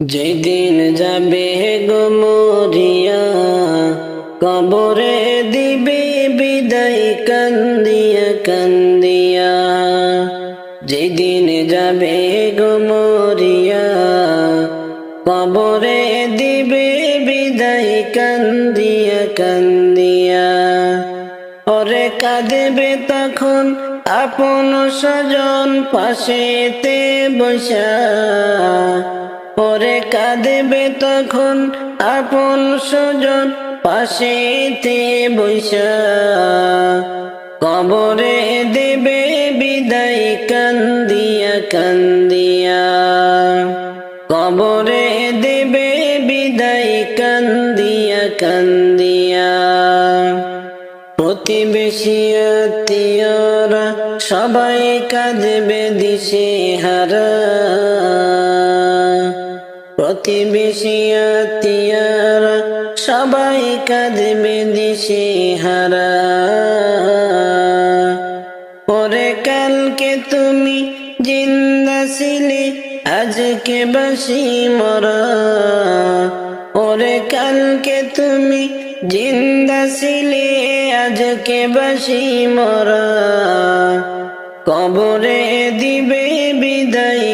যেদিন যাবে গো মরিয়া, কবরে দিবে বিদায় কান্দিয়া কান্দিয়া। যেদিন যাবে গো মরিয়া, কবরে দিবে বিদায় কান্দিয়া কান্দিয়া। ওরে কাঁদবে তখন আপন স্বজন পাশেতে বসা। ওরে কাঁদবে তখন আপন স্বজন পাশেতে বৈশা। কবরে দেবে বিদায় কান্দিয়া কান্দিয়া। কবরে দেবে বিদায় কান্দিয়া কান্দিয়া। প্রতিবেশী আত্মীয়রা সবাই কাঁদবে দিশে হারা প্রতিবেশী আত্মীয়রা সবাই কাঁদবে দিশে হারা। পরে কালকে তুমি জিন্দা ছিলে, আজকে বাসি মরা। ওরে কালকে তুমি জিন্দা ছিলে, আজকে বাসি মরা। কবরে দিবে বিদায়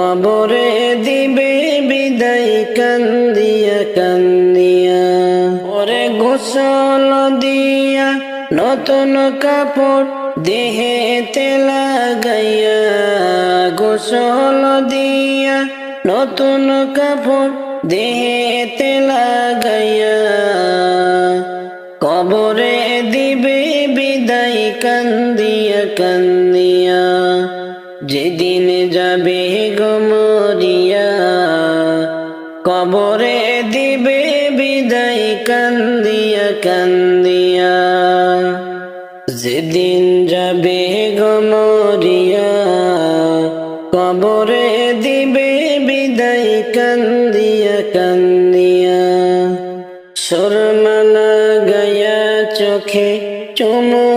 কবরে দিবে বিদায় কান্দিয়া কান্দিয়া। ওরে গোসল দিয়া নতুন কাপড় দেহেতে লাগাইয়া। গোসল দিয়া নতুন কাপড় দেহেতে লাগাইয়া। বিদায় কান্দিয়া কান্দিয়া যেদিন যাবে গমরিয়া কবরে দিবে বিদায় কান্দিয়া কান্দিয়া শর্মা গায়া চোখে চুমু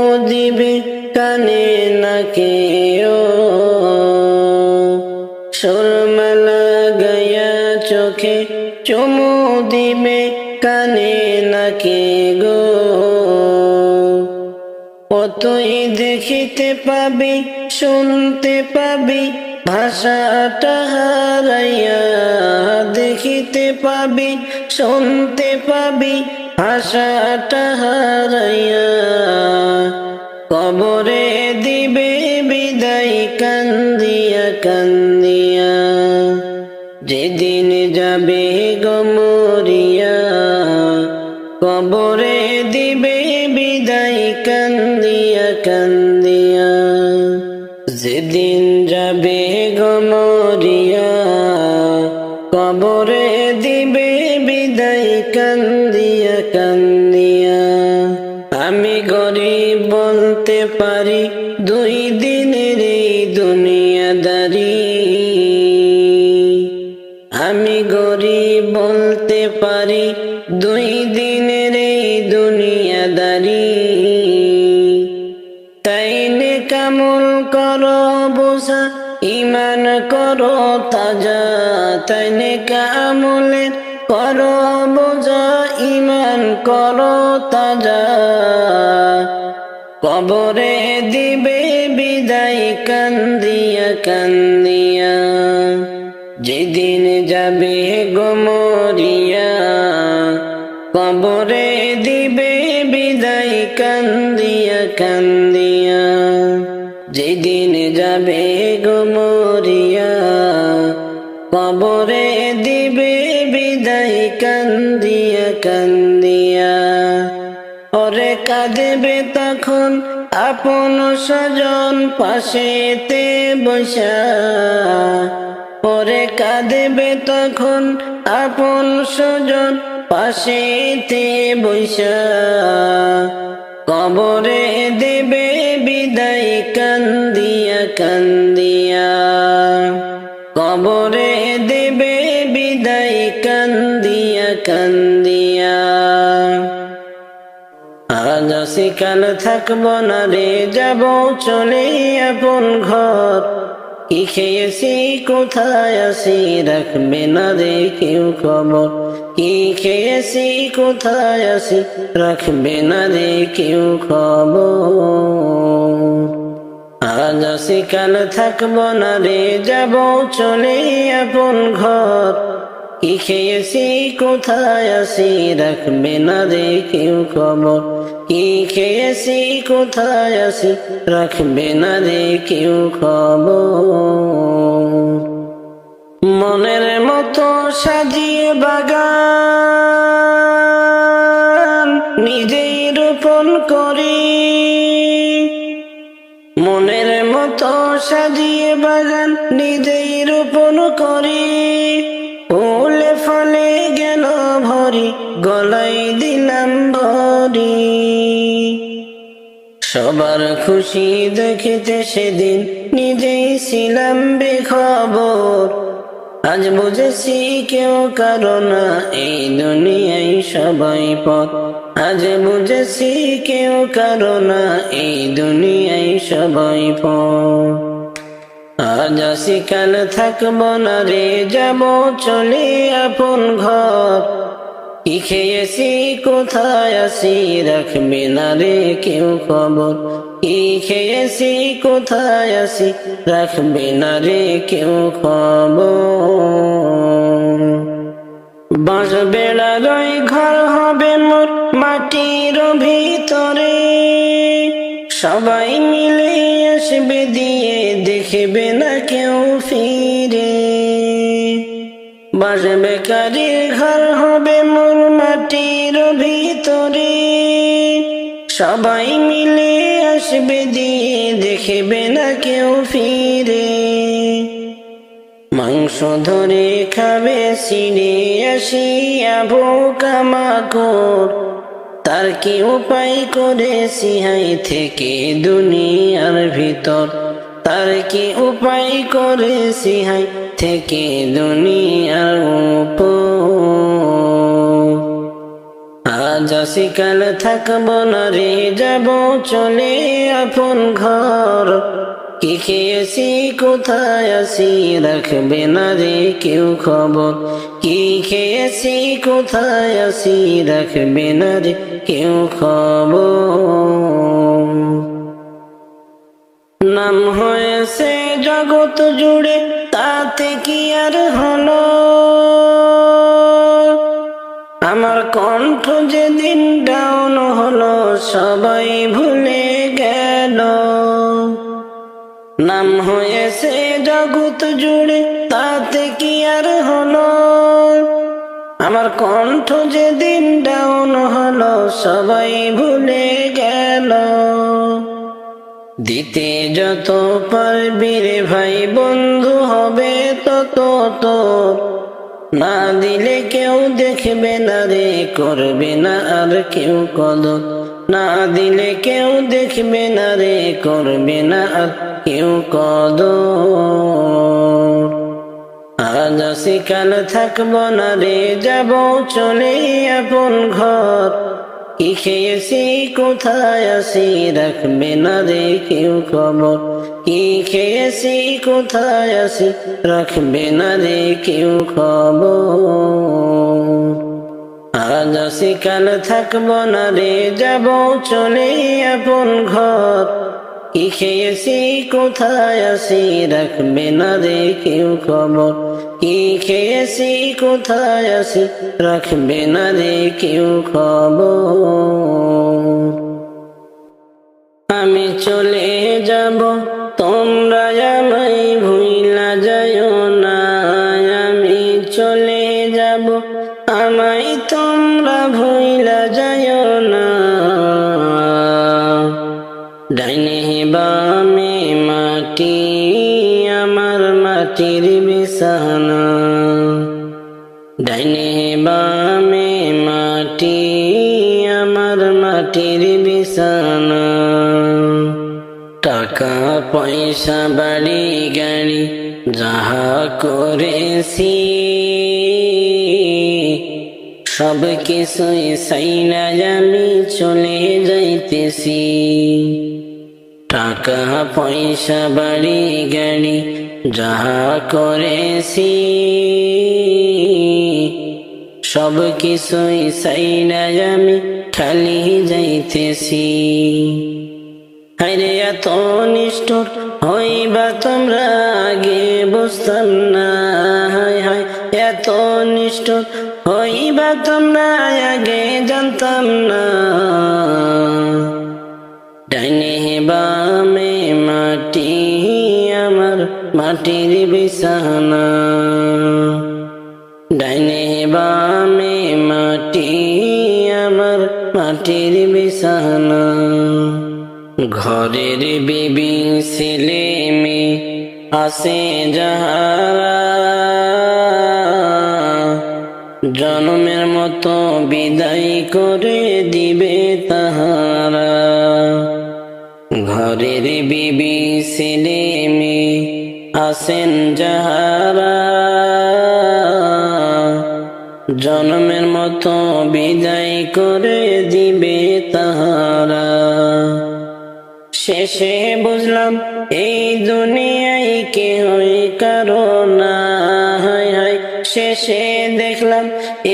কতই দেখিতে পাবি, শুনতে পাবি, ভাষাটা হারাইয়া দেখিতে পাবি, শুনতে পাবি, ভাষাটা হারাইয়া। কবরে দিবে বিদায়, কান্দিয়া কান্দিয়া যেদিন যাবে গমরিয়া কবরে দিবে বিদায় কান্দিয়া কান্দিয়া। আমি গরিব বলতে পারি তাজা তাই নে কামলের করো বোঝা ইমান করো তাজা। কবরে দিবে বিদায় কান্দিয়া কান্দিয়া। যেদিন যাবে গমরিয়া কবরে দিবে বিদায় কান্দিয়া কান্দিয়া। কবরে দিবে বিদায় কান্দিয়া কান্দিয়া। ওরে কাঁদবে তখন আপন স্বজন পাশেতে বসা। ওরে কাঁদবে তখন আপন স্বজন পাশেতে বসা। কবরে দেবে বিদায় কান্দিয়া কান্দিয়া। আজ আসি কাল থাকব না রে, যাব চলে আপন ঘর। কি খেয়েছি, কোথায় আসি, রাখবে না রে কেউ খবর। কি খেয়েছি, কোথায় আসি, রাখবে না রে কেউ খবর। আজ আসি কাল থাকব না রে, যাব চলে আপন ঘর। কি কোথায় আসি রাখবে না রে কেউ খবর? কি খেয়েছি কোথায় আসি রাখবে না রে কেউ খবর? মনের মতো সাজিয়ে বাগান নিজেই রোপণ করি। মনের মতো সাজিয়ে বাগান নিজেই রোপণ করি। গলাই দিলাম ভরি সবার খুশি দেখিতে সেদিন নিজেই ছিলাম বেখবর। আজ বুঝেছি কেউ কারণ এই দুনিয়ায় সবাই পথ। আজ বুঝেছি কেউ কারণ এই দুনিয়ায় সবাই পথ। আজ আসি কাল থাকব না রে, যাব চলে আপন ঘর। কি খেয়েছি কোথায় আসি রাখবে না রে কেউ খবর। কি খেয়েছি কোথায় আসি রাখবে না রে কেউ খবর। বাঁশ বেড়া রই ঘর হবে মোর মাটির ভিতরে। সবাই মিলে আসবে দিয়ে দেখবে না কেউ ফিরে। বাঁশ বেকারির ঘর হবে মোর সবাই মিলে আসবে দিয়ে দেখবে না কেউ ফিরে। মাংস ধরে খাবে সিঁড়ে আসিয়া ভোকামাকড় তার কি উপায় করে সিহাই থেকে দুনিয়ার ভিতর? তার কি উপায় করে সিহাই থেকে দুনিয়ার উপর? আজ কাল থাকব না রে যাব চলে আপন ঘর। কি খেয়েছি, কোথায় আসি রাখবে না রে কেউ খবর। কি খেয়েছি, কোথায় আসি রাখবে না রে কেউ খবর। নাম হয়েছে জগৎ জুড়ে, তাতে কি আর হলো? আমার কণ্ঠ যেদিন ডাউন হলো, সবাই ভুলে গেল। নাম হয়েছে জগৎ জুড়ে, তাতে কি আর হলো? আমার কণ্ঠ যেদিন ডাউন হলো, সবাই ভুলে গেল। দিতে যত পারবি রে ভাই, বন্ধু হবে তত তোর। না দিলে কেউ দেখবে না রে, করবে না আর কেউ কদর। না দিলে কেউ দেখবে না রে, করবে না আর কেউ কদর। আজ আসি কাল থাকব না রে, যাব চলে আপন ঘর। কি খেয়েছি, কোথায় আসি রাখবে না রে কেউ খবর। কি খেয়েছি কোথায় আসি রাখবে না রে কেউ খবর আজ আসি কাল থাকব না রে যাব চলে আপন ঘর কি খেয়েছি কোথায় আসি রাখবে না রে কেউ খবর কি খেয়েছি কোথায় আসি রাখবে না রে কেউ খবর আমি চলে যাব বিছানা ডাইনে বামে মাটি, আমার মাটির বিছানা। টাকা, পয়সা, বাড়ি, গাড়ি, যাহা করেছি, সব কিছুই সাইনা আমি চলে যাইতেছি। টাকা, পয়সা, বাড়ি, গাড়ি যাহা করেছি সব কিছুই সাইনা আমি খালি যাইতেছি। হাইরে এত নিষ্ঠুর হইবা তোমরা, আগে বুঝতাম না। হাই হাই এত নিষ্ঠুর হইবা তোমরা, আগে জানতাম না। মাটির বিছানা, ডাইনে বামে মাটি, আমার মাটির বিছানা। ঘরের বিবি ছেলে আসে যাহারা, জন্মের মতো বিদায় করে দিবে তাহারা। ঘরের বিবি ছেলে আসেন যাহারা জন্মের মতো বিদায় করে দিবে তাহারা। শেষে বুঝলাম, এই দুনিয়ায় কে হই কারও না। হায় হায়, শেষে দেখলাম,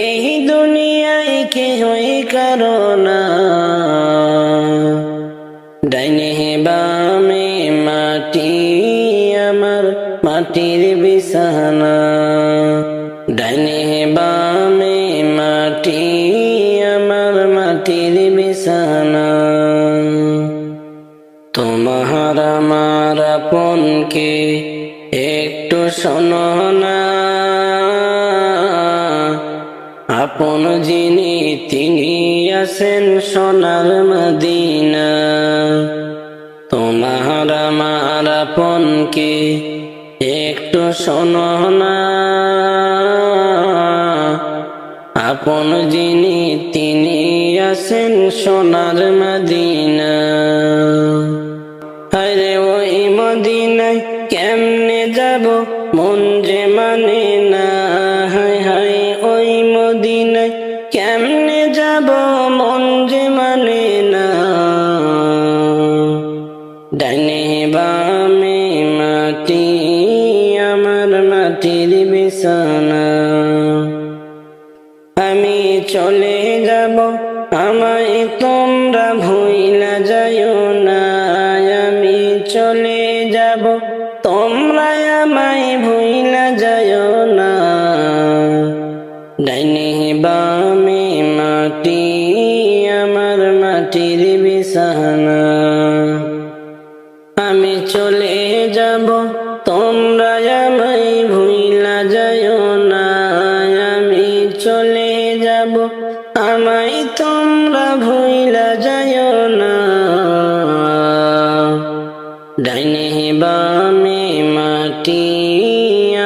এই দুনিয়ায় কে হই কারও না। আপনকে একটু শোনো না। আপন যিনি, তিনি আছেন সোনার মদিনা। তোমার আমার আপনকে একটু শোনো না। আপন যিনি, তিনি আছেন সোনার মদিনা। আরে আমি চলে যাব, তোমরা আমায় ভুইলা যাইও না। আমি চলে যাব, আমায় তোমরা ভুইলা যাইও না। ডাইনে বামে মাটি,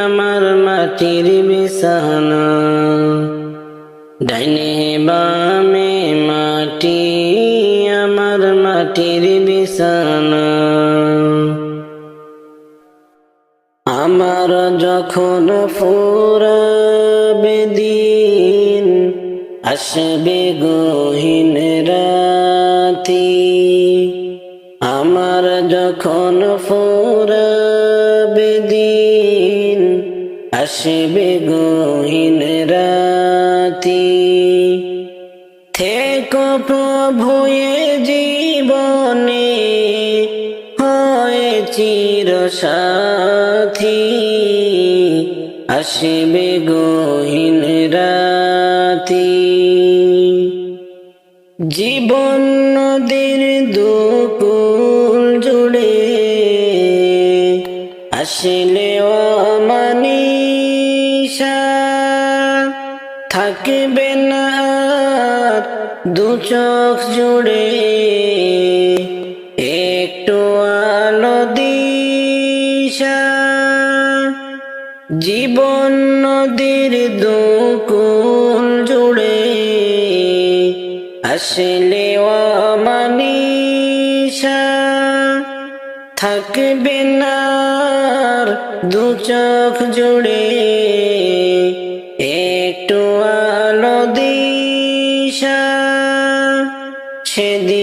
আমার মাটির যখন ফুরাবে দিন, আসবে গহীন রাতি। আমার যখন ফুরাবে দিন, আসবে গহীন রাতি। থেকো প্রভু এ জীবনে চির সাথী, আসবে গহীন রাতি। জীবন নদীর দুকুল জুড়ে আসলে অমানিসা। থাকবে না দু চোখ জুড়ে জীবন নদীর দুকুল জুড়ে আসলে মানিসা, থাকবে না দু চোখ জুড়ে। একটু আলো দিশা, সেদিন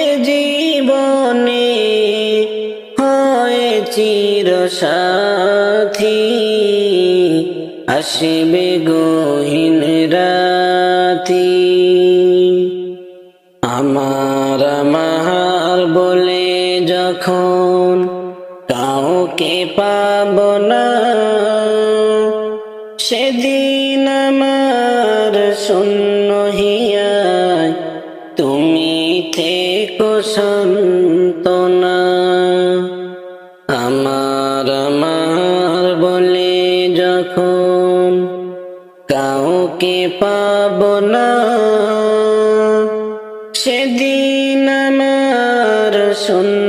জীবনে হয় চির সাথী। আসবে গহীন রাতি। আমার আমার বলে যখন কাউকে পাব না, সেদিন আমার শূন্য সন্তনা আমার আমার বলে যখন কাউকে পাব না সেদিন আমার শূন্য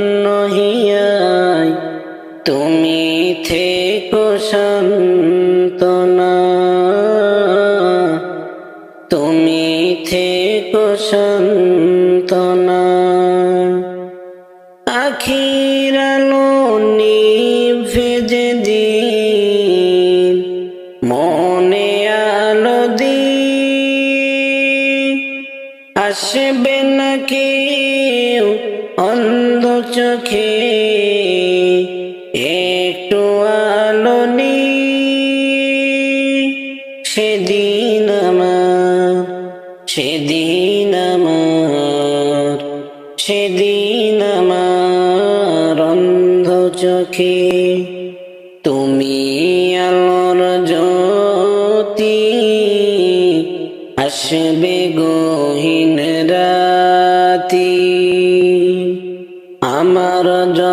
একটু আলো নি সেদিন আমার সেদিন আমার সেদিন আমার অন্ধ চোখে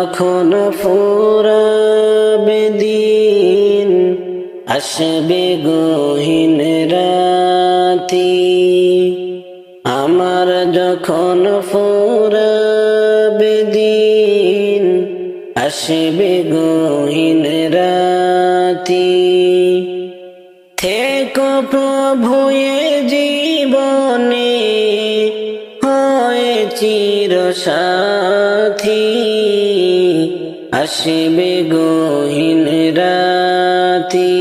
যখন ফুরাবে দিন, আসবে গহীন রাতি। আমার যখন ফুরাবে দিন, আসবে গহীন রাতি। থেকো প্রভু এ জীবনে, হয় চির সাথী। আসবে গহীন রাতি।